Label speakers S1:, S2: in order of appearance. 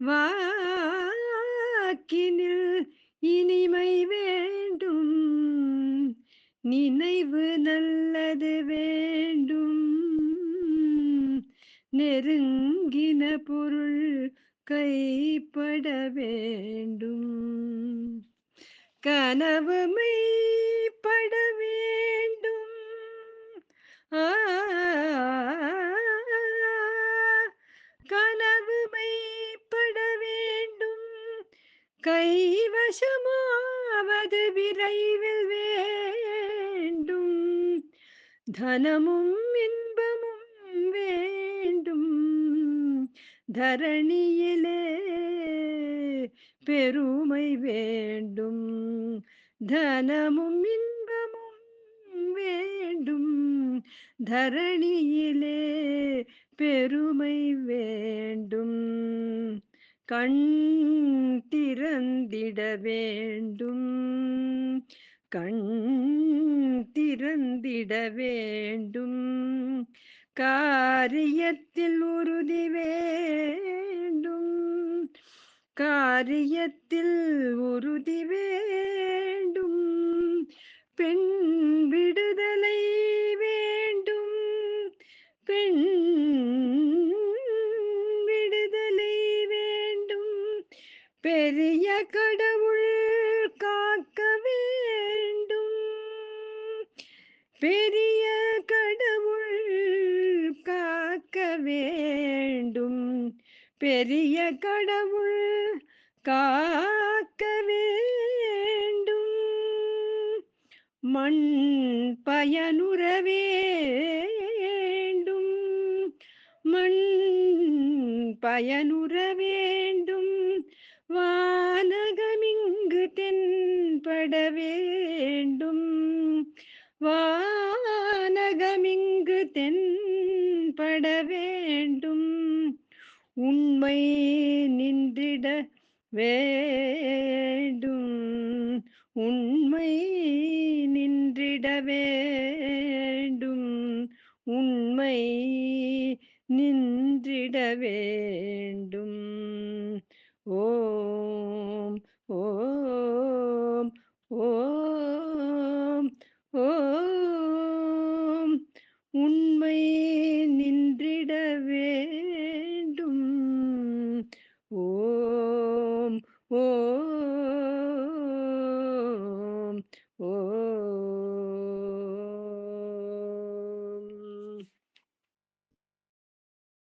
S1: வாக்கினில் இனிமை வேண்டும். நினைவு நல்லது வேண்டும். நெருங்கின பொருள் கைப்பட வேண்டும். கனவு மெய் கைவசமாவது விரைவில் வேண்டும். தனமும் இன்பமும் வேண்டும். தரணியிலே பெருமை வேண்டும். தனமும் இன்பமும் வேண்டும். தரணியிலே பெருமை வேண்டும். கண் திறந்திட வேண்டும். கண் திறந்திட வேண்டும். காரியத்தில் உறுதி வேண்டும். காரியத்தில் உறுதி வேண்டும். பெண் காக்க வேண்டும். பெரிய கடவுள் காக்க வேண்டும். பெரிய கடவுள் காக்க வேண்டும். மண் பயனுற வேண்டும். மண் பயனுற வேண்டும். வானகமிங்கு தென்பட வேண்டும். வானகமிங்கு தென்பட வேண்டும். உண்மை நின்றிட வேண்டும். உண்மை நின்றிட வேண்டும். உண்மை நின்றிட வேண்டும். ஓம் ஓம் ஓம் ஓம். உண்மை நின்றிட வேண்டும். ஓம் ஓம்.